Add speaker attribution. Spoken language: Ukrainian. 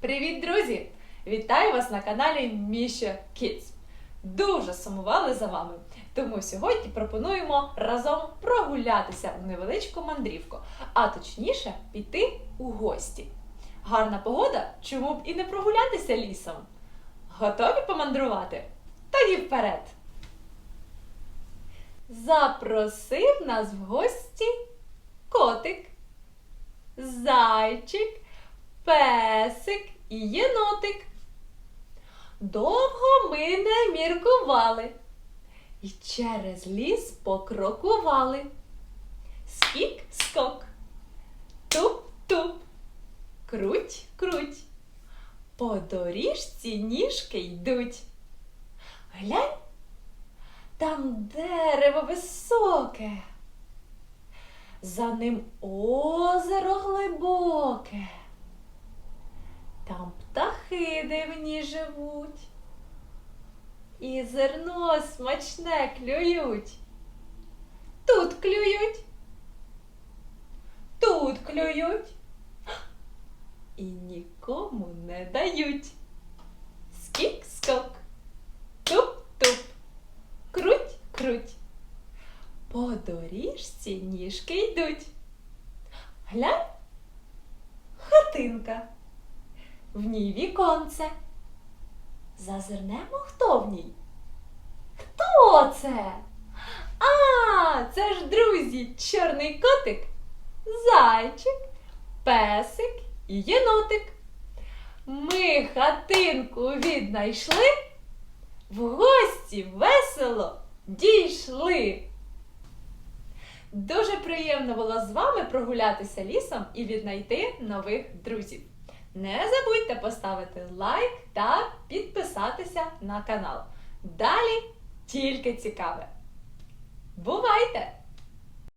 Speaker 1: Привіт, друзі! Вітаю вас на каналі Міша Kids. Дуже сумували за вами. Тому сьогодні пропонуємо разом прогулятися у невеличку мандрівку, а точніше піти у гості. Гарна погода, чому б і не прогулятися лісом? Готові помандрувати? Тоді вперед! Запросив нас в гості котик, зайчик, песик і єнотик. Довго ми не міркували і через ліс покрокували. Скік, скок, туп-туп, круть, круть. По доріжці ніжки йдуть. Глянь, там дерево високе. За ним озеро глибоке. Там птахи дивні живуть. І зерно смачне клюють. Тут клюють. Тут клюють. І нікому не дають. По доріжці ніжки йдуть. Глянь, хатинка, в ній віконце. Зазирнемо, хто в ній? Хто це? А, це ж друзі, чорний котик, зайчик, песик і єнотик. Ми хатинку віднайшли, в гості весело дійшли. Дуже приємно було з вами прогулятися лісом і віднайти нових друзів. Не забудьте поставити лайк та підписатися на канал. Далі тільки цікаве. Бувайте!